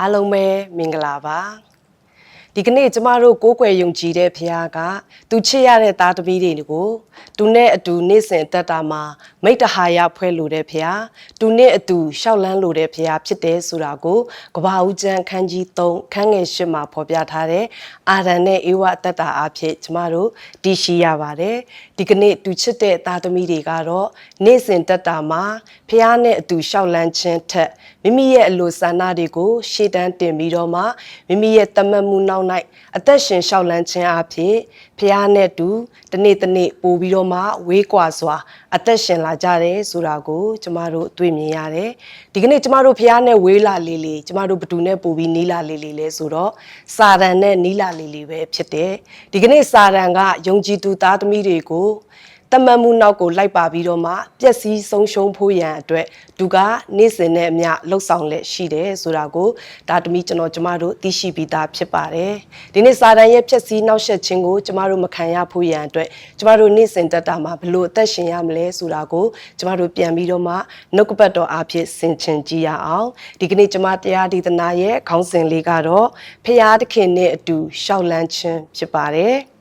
အားလုံးပဲမင်္ဂလာပါ ဒီကနေ့ကျမတို့ကိုးကွယ်ယုံကြည်တဲ့ဘုရားကသူချစ်ရတဲ့သားသမီးတွေကိုသူနဲ့အတူနေ့စဉ်အသက်တာမှာမိတ္တဟာယဖွဲ့လို့တဲ့ဘုရားသူနဲ့အတူရှောက်လန်းလို့တဲ့ဘုရားဖြစ်တယ်ဆိုတာကိုကဘာဦးကျမ်းခန်းကြီး3ခန်းငယ်8မှာဖော်ပြထားတဲ့အာရန်နဲ့ဧဝအသက်တာအဖြစ်ကျမတို့တည်ရှိရပါတယ်ဒီကနေ့သူချစ်တဲ့သားသမီးတွေကတော့နေ့စဉ်တက်တာမှာဘုရားနဲ့အတူရှောက်လန်းခြင်းထက်မိမိရဲ့အလိုဆန္ဒတွေကိုရှေ့တန်းတင်ပြီးတော့မှမိမိရဲ့တမတ်မှုနောက်၌အသက်ရှင်ရှောက်လန်းခြင်းအဖြစ်ဖះနဲ့တူတစ်နေ့တစ်နေ့ပို့ပြီးတော့မှဝေးကွာစွာ အသက်ရှင်လာကြတယ်ဆိုတာကိုကျမတို့တွေ့မြင်ရတယ်ဒီကနေ့ကျမတို့ဖះနဲ့ဝေးလာလေးလေးကျမတို့ဘသူနဲ့ပို့ပြီးနီးလာလေးလေးလဲဆိုတော့စာရန်နဲ့နီးလာလေးလေးပဲဖြစ်တယ်ဒီကနေ့စာရန်ကယုံကြည်သူသားသမီးတွေကို တမန်မှုနောက်ကိုလိုက်ပါပြီးတော့မှပျက်စီးဆုံးရှုံးဖို့ရန်အတွက်သူကနေ့စဉ်နဲ့အမျှလှုပ်ဆောင်လက်ရှိတယ်ဆိုတာကိုဒါတမီကျွန်တော်ကျမတို့သိရှိပြီးသားဖြစ်ပါတယ်ဒီနေ့စာတန်ရဲ့ပျက်စီးနောက်ဆက်ခြင်းကိုကျမတို့မခံရဖို့ရန်အတွက်ကျမတို့နေ့စဉ်တက်တာမှာဘလို့အသက်ရှင်ရမလဲဆိုတာကိုကျမတို့ပြန်ပြီးတော့မှနှုတ်ကပတ်တော်အဖြစ်ဆင်ခြင်ကြည့်ရအောင်ဒီကနေ့ကျမတရားဒေသနာရဲ့ခေါင်းစဉ်လေးကတော့ဖရာသခင်နဲ့အတူရှောက်လန်းခြင်းဖြစ်ပါတယ်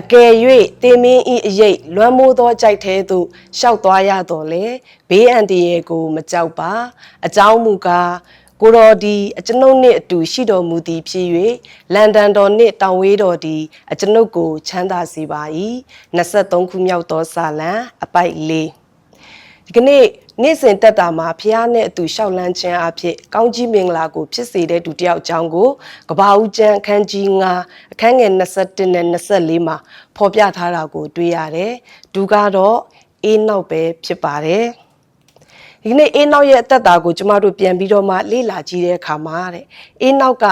အကယ်၍တေမင်းဤအရေးလွမ်းမိုးသောကြိုက်သေးသို့ရှောက်သွားရတော်လေဘေးအန္တရာယ်ကိုမကြောက်ပါအကြောင်းမူကားကိုတော်ဒီအကျွန်ုပ်နှင့်အတူရှိတော်မူသည်ဖြစ်၍လန်ဒန်တော်နှင့်တောင်ဝေးတော်ဒီအကျွန်ုပ်ကိုချမ်းသာစေပါ၏23ခုမြောက်သောစာလံအပိုက်၄ဒီကနေ့ နေ့စဉ်တက်တာမှာဖះနဲ့အတူရှောက်လန်းခြင်းအဖြစ်ကောင်းကြီးမင်္ဂလာကိုဖြစ်စေတဲ့သူတယောက်အကြောင်းကိုကဘာဦးကျမ်းအခန်းကြီး9အခန်းငယ်21နဲ့24မှာဖော်ပြထားတာကိုတွေ့ရတယ်။သူကတော့အေးနောက်ပဲဖြစ်ပါတယ်။ဒီနေ့အေးနောက်ရဲ့အသက်တာကိုကျမတို့ပြန်ပြီးတော့မှလေ့လာကြည့်တဲ့အခါမှာတဲ့အေးနောက်က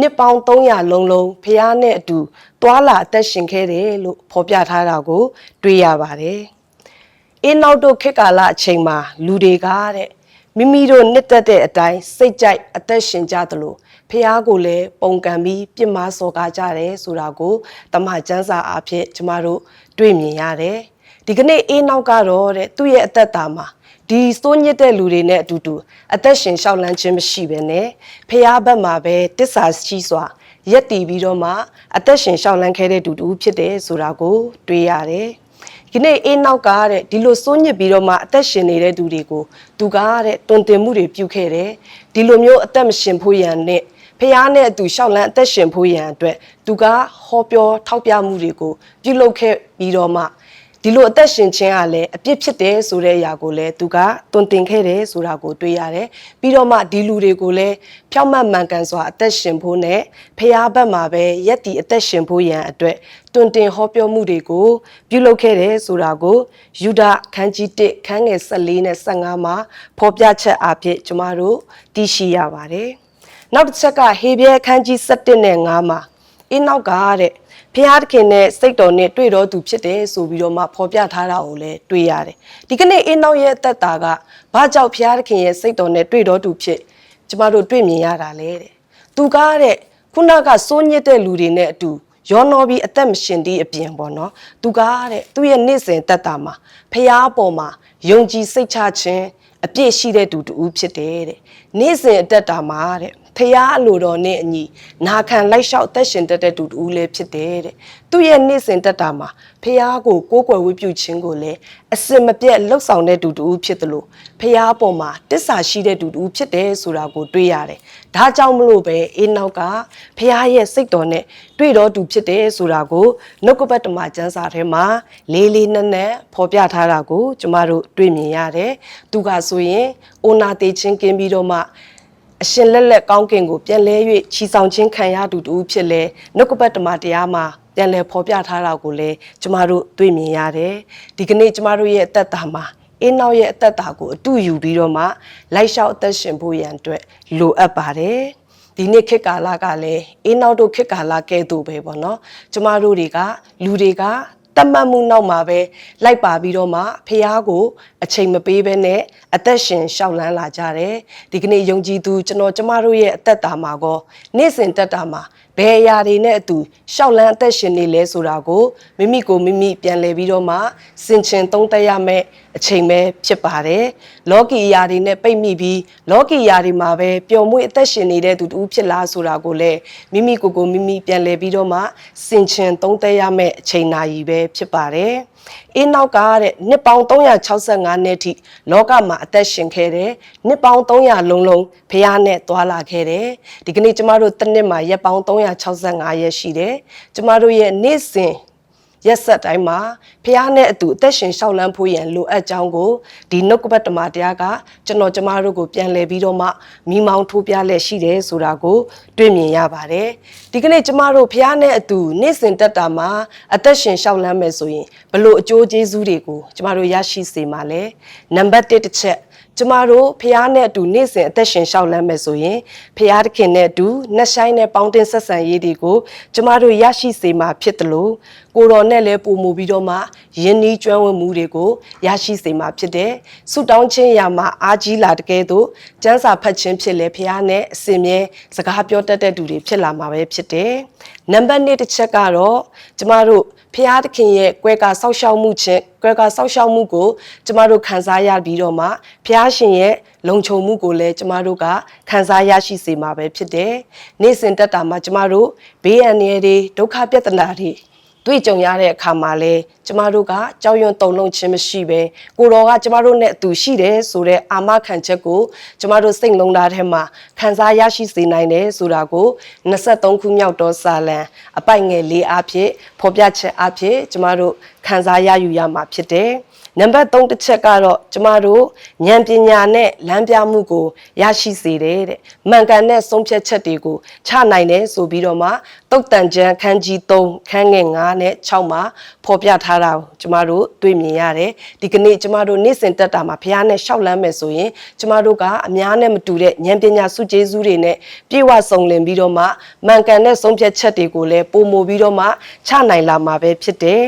နှစ်ပေါင်း300လုံးလုံးဖះနဲ့အတူသွာလာအသက်ရှင်ခဲ့တယ်လို့ဖော်ပြထားတာကို တွေ့ရပါတယ်။ အင်းနောက်တို့ခေတ်ကာလအချိန်မှာလူတွေကတဲ့မိမိတို့နှစ်သက်တဲ့အတိုင်းစိတ်ကြိုက်အသက်ရှင်ကြသလိုဖះကိုလည်းပုံကံပြီးပြစ်မှားစော်ကားကြတယ်ဆိုတာကိုတမန်ကျမ်းစာအဖြစ်ကျမတို့တွေ့မြင်ရတယ်ဒီကနေ့အင်းနောက်ကတော့တဲ့သူ့ရဲ့အသက်တာမှာဒီစိုးညစ်တဲ့လူတွေနဲ့အတူတူအသက်ရှင်လျှောက်လန်းခြင်းမရှိဘဲနဲ့ဖះဘက်မှာပဲတစ္ဆာရှိစွာရက်တည်ပြီးတော့မှအသက်ရှင်လျှောက်လန်းခဲ့တဲ့တူတူဖြစ်တယ်ဆိုတာကို တွေ့ရတယ် ဒီနေ့အေးနောက်ကတဲ့ဒီလိုစိုးညစ်ပြီးတော့မှအသက်ရှင်နေတဲ့သူတွေကိုသူကတဲ့တွင်တင်မှုတွေပြုခဲ့တယ်ဒီလိုမျိုးအသက်မရှင်ဖို့ရန်နဲ့ဖះနဲ့အတူရှောက်လန်းအသက်ရှင်ဖို့ရန်အတွက်သူကဟောပြောထောက်ပြမှုတွေကိုပြုလုပ်ခဲ့ပြီးတော့မှ ဒီလိုအသက်ရှင်ခြင်းကလည်းအပြစ်ဖြစ်တယ်ဆိုတဲ့အရာကိုလည်းသူကတွင်တင်ခဲ့တယ်ဆိုတာကိုတွေ့ရတယ်ပြီးတော့မှဒီလူတွေကိုလည်းဖြောက်မှတ်မှန်ကန်စွာအသက်ရှင်ဖို့နဲ့ဖះဘက်မှာပဲရက်တီအသက်ရှင်ဖို့ရန်အတွက်တွင်တင်ဟောပြောမှုတွေကိုပြုလုပ်ခဲ့တယ်ဆိုတာကိုယူဒခန်းကြီး1ခန်းငယ်14နဲ့15မှာဖော်ပြချက်အဖြစ်ကျမတို့သိရှိရပါတယ်နောက်တစ်ချက်ကဟေဘရဲခန်းကြီး7နဲ့5မှာအင်းနောက်ကတဲ့ ဖျားသခင်နဲ့စိတ်တော်နဲ့တွေ့တော်သူဖြစ်တယ်ဆိုပြီးတော့မှဖော်ပြထားတာကိုလည်းတွေ့ရတယ်ဒီကနေ့အင်းနောက်ရဲ့အသက်တာကဘာကြောင့်ဖျားသခင်ရဲ့စိတ်တော်နဲ့တွေ့တော်သူဖြစ်ကျမတို့တွေ့မြင်ရတာလဲတဲ့သူကားတဲ့ခုနကစိုးညစ်တဲ့လူတွေနဲ့အတူရောနှောပြီးအသက်မရှင်သည့်အပြင်ပေါ့နော်သူကားတဲ့သူ့ရဲ့နေ့စဉ်တက်တာမှာဖျားပေါ်မှာယုံကြည်စိတ်ချခြင်းအပြည့်ရှိတဲ့သူတူဖြစ်တယ်တဲ့နေ့စဉ်အသက်တာမှာတဲ့ ဖះအလိုတော်နဲ့အညီနာခံလိုက်လျှောက်သက်ရှင်တတ်တဲ့သူတူလည်းဖြစ်တယ်တဲ့သူ့ရဲ့နေ့စဉ်တက်တာမှာဖះကိုကိုးကွယ်ဝတ်ပြုခြင်းကိုလည်းအစင်မပြတ်လှုပ်ဆောင်တဲ့သူတူဖြစ်တယ်လို့ဖះအပေါ်မှာတစ္ဆာရှိတဲ့သူတူဖြစ်တယ်ဆိုတာကိုတွေ့ရတယ်ဒါကြောင့်မလို့ပဲအေးနောက်ကဖះရဲ့စိတ်တော်နဲ့တွေ့တော်သူဖြစ်တယ်ဆိုတာကိုနှုတ်ကပတ်တမကျမ်းစာထဲမှာလေးလေးနက်နက်ဖော်ပြထားတာကိုကျမတို့တွေ့မြင်ရတယ်သူကဆိုရင်အိုနာတေချင်းကင်းပြီးတော့မှ အရှင်လက်လက်ကောင်းကင်ကိုပြန်လဲ၍ချီဆောင်ခြင်းခံရသူတူဖြစ်လဲနှုတ်ကပတ်တမတရားမှာပြန်လဲဖော်ပြထားတာကိုလည်းကျမတို့တွေ့မြင်ရတယ်ဒီကနေ့ကျမတို့ရဲ့အသက်တာမှာအင်းနောက်ရဲ့အသက်တာကိုအတူယူပြီးတော့မှလိုက်လျှောက်အသက်ရှင်ဖို့ရန်အတွက်လိုအပ်ပါတယ်ဒီနေ့ခေတ်ကာလကလည်းအင်းနောက်တို့ခေတ်ကာလကဲ့သို့ပဲပေါ့နော်ကျမတို့တွေကလူတွေက တတ်မှတ်မှုနောက်မှာပဲလိုက်ပါပြီးတော့မှဖះကိုအချိန်မပေးဘဲနဲ့အသက်ရှင်ရှောက်လန်းလာကြတယ်ဒီကနေ့ယုံကြည်သူကျွန်တော်ကျမတို့ရဲ့အသက်တာမှာကောနေ့စဉ်တက်တာမှာ ဘယ်အရာတွေနဲ့အတူရှောက်လန်းအသက်ရှင်နေလဲဆိုတာကိုမိမိကိုမိမိပြန်လည်ပြီးတော့မှစင်ချင်သုံးသပ်ရမယ့်အချိန်ပဲဖြစ်ပါတယ်လောကီအရာတွေနဲ့ပိတ်မိပြီးလောကီအရာတွေမှာပဲပျော်မွေ့အသက်ရှင်နေတဲ့သူတူဖြစ်လားဆိုတာကိုလည်းမိမိကိုယ်ကိုမိမိပြန်လည်ပြီးတော့မှစင်ချင်သုံးသပ်ရမယ့်အချိန်နာရီပဲဖြစ်ပါတယ်အင်းနောက်ကတဲ့နှစ်ပေါင်း365နှစ်ထိလောကမှာအသက်ရှင်ခဲ့တဲ့နှစ်ပေါင်း300လုံးလုံးဖះနဲ့သွာလာခဲ့တယ်ဒီကနေ့ကျမတို့တစ်နှစ်မှာရက်ပေါင်း365ရက်ရှိတယ်ကျမတို့ရဲ့နေ့စဉ်ရက်ဆက်တိုင်းမှာဖះနဲ့အတူအသက်ရှင်လျှောက်လန်းဖို့ရန်လိုအပ်ကြောင်းကိုဒီနှုတ်ကပတ်ဓမ္မတရားကကျွန်တော်ကျမတို့ကိုပြန်လည်ပြီးတော့မှမိမောင်းထိုးပြလက်ရှိတယ်ဆိုတာကို တွေ့မြင်ရပါတယ်ဒီကနေ့ကျမတို့ဖះနဲ့အတူနေ့စဉ်တက်တာမှာအသက်ရှင်လျှောက်လန်းမယ်ဆိုရင်ဘလို့အကျိုးကျေးဇူးတွေကိုကျမတို့ရရှိစေမှာလဲနံပါတ်1တစ်ချက် ကျမတို့ဖះနဲ့အတူနေ့စဉ်အသက်ရှင်လျှောက်လန်းမယ်ဆိုရင်ဖះသခင်နဲ့အတူနှဆိုင်နဲ့ပေါင်းတင်ဆက်ဆံရေးတွေကိုကျမတို့ရရှိစေမှာဖြစ်တယ်လို့ကိုတော်နဲ့လည်းပုံမူပြီးတော့မှယဉ်နီးကျွမ်းဝင်မှုတွေကိုရရှိစေမှာဖြစ်တယ်။ဆုတောင်းခြင်းရာမှာအားကြီးလာတကယ်တော့စံစာဖတ်ခြင်းဖြစ်လေဖះနဲ့အစင်မြဲစကားပြောတတ်တဲ့သူတွေဖြစ်လာမှာပဲဖြစ်တယ်။နံပါတ်1တစ်ချက်ကတော့ကျမတို့ဖျားသခင်ရဲ့ကွဲကဆောက်ရှောက်မှုချင်းကွဲကဆောက်ရှောက်မှုကိုကျမတို့ခံစားရပြီးတော့မှဖျားရှင်ရဲ့လုံခြုံမှုကိုလည်းကျမတို့ကခံစားရရှိစေမှာပဲဖြစ်တယ်။နေ့စဉ်တက်တာမှာကျမတို့ဘေးအန္တရာယ်တွေဒုက္ခပြဿနာတွေတွေ့ကြုံရတဲ့အခါမှာလဲကျမတို့ကကြောက်ရွံ့တုန်လှုပ်ခြင်းမရှိပဲကိုတော်ကကျမတို့နဲ့အတူရှိတယ်ဆိုတဲ့အာမခံချက်ကိုကျမတို့စိတ်လုံးသားထဲမှာခံစားရရှိစေနိုင်တယ်ဆိုတာကို23ခုမြောက်သောစာလံအပိုက်ငယ်၄အဖြစ်ဖော်ပြချက်အဖြစ်ကျမတို့ခံစားရယူရမှာဖြစ်တယ် နံပါတ်3တစ်ချက်ကတော့ကျမတို့ဉာဏ်ပညာနဲ့လမ်းပြမှုကိုရရှိစေတယ်တဲ့မှန်ကန်တဲ့ဆုံးဖြတ်ချက်တွေကိုချနိုင်တယ်ဆိုပြီးတော့မှတုတ်တန်ကျမ်းခန်းကြီး3ခန်းငယ်9နဲ့6မှာဖော်ပြထားတာကိုကျမတို့တွေ့မြင်ရတယ်ဒီကနေ့ကျမတို့နေ့စဉ်တက်တာမှာဘုရားနဲ့ရှောက်လန်းမယ်ဆိုရင်ကျမတို့ကအများနဲ့မတူတဲ့ဉာဏ်ပညာစုကျေးဇူးတွေနဲ့ပြေဝဆုံလင်ပြီးတော့မှမှန်ကန်တဲ့ဆုံးဖြတ်ချက်တွေကိုလည်းပုံမူပြီးတော့မှချနိုင်လာမှာပဲဖြစ်တယ်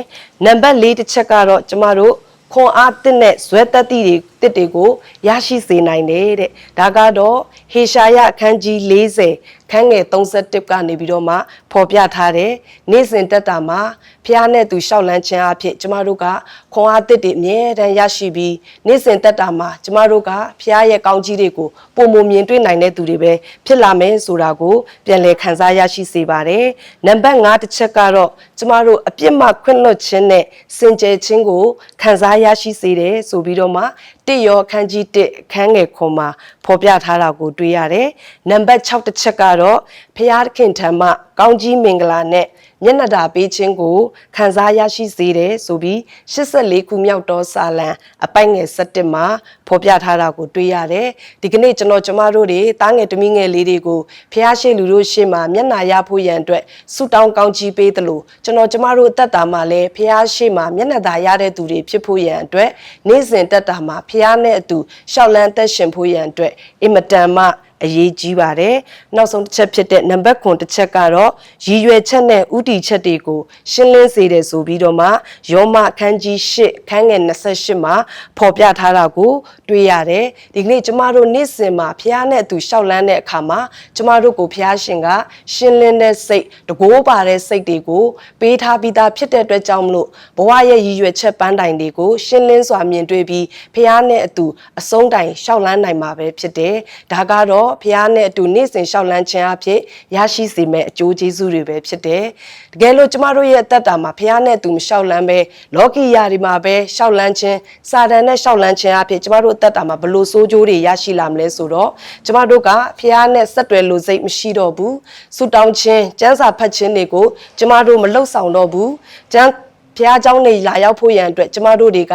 နံပါတ်၄တစ်ချက်ကတော့ကျမတို့ ခွန်အားတစ်နဲ့ဇွဲတက်တိတွေ တစ်တွေကိုရရှိစေနိုင်တယ်တဲ့ဒါကတော့ဟေရှာယအခန်းကြီး40ခန်းငယ်31ကနေပြီးတော့မှဖော်ပြထားတယ်နေ့စဉ်တက်တာမှာဖះနဲ့သူရှောက်လန်းခြင်းအဖြစ်ကျမတို့ကခွန်အားတစ်တွေအမြဲတမ်းရရှိပြီးနေ့စဉ်တက်တာမှာကျမတို့ကဖះရဲ့ကောင်းကြီးတွေကိုပုံမမြင်တွေ့နိုင်တဲ့သူတွေပဲဖြစ်လာမယ်ဆိုတာကိုပြန်လည်ခန်းစားရရှိစေပါတယ်နံပါတ်5တစ်ချက်ကတော့ကျမတို့အပြစ်မှခွင့်လွှတ်ခြင်းနဲ့စင်ကြယ်ခြင်းကိုခန်းစားရရှိစေတယ်ဆိုပြီးတော့မှတစ်ရောအခန်းကြီး1အခန်းငယ်ခွန်မှာဖော်ပြထားတာကိုတွေ့ရတယ်။နံပါတ်6တစ်ချက်ကတော့ဖျားခင်ထံမှကောင်းကြီးမင်္ဂလာနဲ့ မျက်နှာတာပေးခြင်းကိုခံစားရရှိစေတယ်ဆိုပြီး84ခုမြောက်သောစာလံအပိုက်ငယ်7မှာဖော်ပြထားတာကိုတွေ့ရတယ်။ဒီကနေ့ကျွန်တော်ကျမတို့တွေတားငယ်တမီးငယ်လေးတွေကိုဖျားရှိလူတို့ရှေ့မှာမျက်နှာရဖို့ရန်အတွက်ဆုတောင်းကောင်းကြီးပေးသလိုကျွန်တော်ကျမတို့အသက်တာမှာလည်းဖျားရှိမှာမျက်နှာသာရတဲ့သူတွေဖြစ်ဖို့ရန်အတွက်နေ့စဉ်တက်တာမှာဖျားနဲ့အတူရှောက်လန်းသက်ရှင်ဖို့ရန်အတွက်အင်မတန်မှ အရေးကြီးပါတယ်။နောက်ဆုံးတစ်ချက်ဖြစ်တဲ့နံပါတ်9တစ်ချက်ကတော့ရည်ရွယ်ချက်နဲ့ဥတီချက်တွေကိုရှင်းလင်းစေတယ်ဆိုပြီးတော့မှယောမခန်းကြီး8ခန်းငယ်28မှာဖော်ပြထားတာကို တွေ့ရတယ်။ဒီကနေ့ကျမတို့နေ့စဉ်မှာဖះနဲ့အတူရှောက်လန်းတဲ့အခါမှာကျမတို့ကိုဖះရှင်ကရှင်းလင်းတဲ့စိတ်တကိုးပါတဲ့စိတ်တွေကိုပေးထားပြီးသားဖြစ်တဲ့အတွက်ကြောင့်မလို့ဘဝရဲ့ရည်ရွယ်ချက်ပန်းတိုင်တွေကိုရှင်းလင်းစွာမြင်တွေ့ပြီးဖះနဲ့အတူအဆုံးတိုင်ရှောက်လန်းနိုင်မှာပဲဖြစ်တယ်။ဒါကတော့ဖះနဲ့အတူနေ့စဉ်ရှောက်လန်းခြင်းအဖြစ်ရရှိစေမယ့်အကျိုးကျေးဇူးတွေပဲဖြစ်တယ်။တကယ်လို့ကျမတို့ရဲ့အသက်တာမှာဖះနဲ့အတူမရှောက်လန်းပဲလောကီယာတွေမှာပဲရှောက်လန်းခြင်းစာတန်နဲ့ရှောက်လန်းခြင်းအဖြစ်ကျမတို့အသက်တာမှာဘလို့ဆိုးကျိုးတွေရရှိလာမလဲဆိုတော့ကျမတို့ကဖះနဲ့ဆက်တွယ်လို့စိတ်မရှိတော့ဘူး။ဆုတောင်းခြင်းစံစာဖတ်ခြင်းတွေကိုကျမတို့မလှုပ်ဆောင်တော့ဘူး။ကျမ်းဖះเจ้าနေလာရောက်ဖို့ရန်အတွက်ကျမတို့တွေက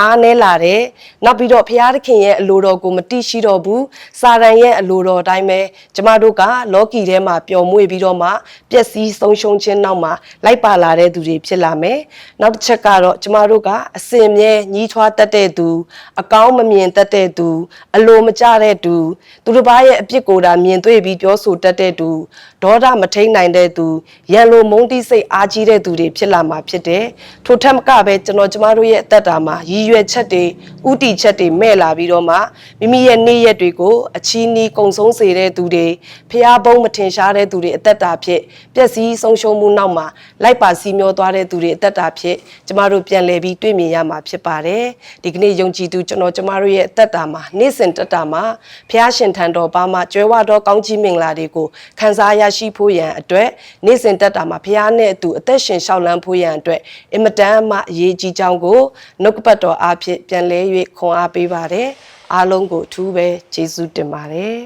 အားနဲလာတယ်။နောက်ပြီးတော့ဖះသခင်ရဲ့အလိုတော်ကိုမတိရှိတော့ဘူး။စာရန်ရဲ့အလိုတော်အတိုင်းပဲကျမတို့ကလောကီထဲမှာပျော်မွေ့ပြီးတော့မှပျက်စီးဆုံးရှုံးခြင်းနောက်မှာလိုက်ပါလာတဲ့သူတွေဖြစ်လာမယ်။နောက်တစ်ချက်ကတော့ကျမတို့ကအစင်မြဲညီးထွားတတ်တဲ့သူအကောင်းမမြင်တတ်တဲ့သူအလိုမကျတဲ့သူသူတစ်ပါးရဲ့အပြစ်ကိုယ်တာမြင်တွေ့ပြီးပြောဆိုတတ်တဲ့သူဒေါသမထိန်နိုင်တဲ့သူရန်လိုမုန်းတိစိတ်အားကြီးတဲ့သူတွေဖြစ်လာမှာဖြစ်တယ်။ထိုထက်မကပဲကျွန်တော်ကျမတို့ရဲ့အသက်တာမှာရည်ရွယ်ချက်တွေဥတီချက်တွေမဲ့လာပြီးတော့မှမိမိရဲ့နေ့ရက်တွေကိုအချီးနီးကုံဆုံးစေတဲ့သူတွေဖျားဘုံမထင်ရှားတဲ့သူတွေအသက်တာဖြစ်ပျက်စီးဆုံးရှုံးမှုနောက်မှာလိုက်ပါစီမျောသွားတဲ့သူတွေအသက်တာဖြစ်ကျမတို့ပြန်လည်ပြီးတွေ့မြင်ရမှာဖြစ်ပါတယ်ဒီကနေ့ယုံကြည်သူကျွန်တော်ကျမတို့ရဲ့အသက်တာမှာနေ့စဉ်တက်တာမှာဖျားရှင်ထံတော်ပါမှာကျွဲဝတော်ကောင်းကြီးမင်္ဂလာတွေကိုခံစားရရှိဖို့ရန်အတွက်နေ့စဉ်တက်တာမှာဖျားနဲ့အတူအသက်ရှင်လျှောက်လန်းဖို့ရန်အတွက်အင်မတန်မှအရေးကြီးကြောင်းကိုနှုတ်ကပတ်တော်အားဖြင့်ပြန်လဲ၍ခွန်အားပေးပါတယ်အားလုံးကိုအထူးပဲကျေးဇူးတင်ပါတယ်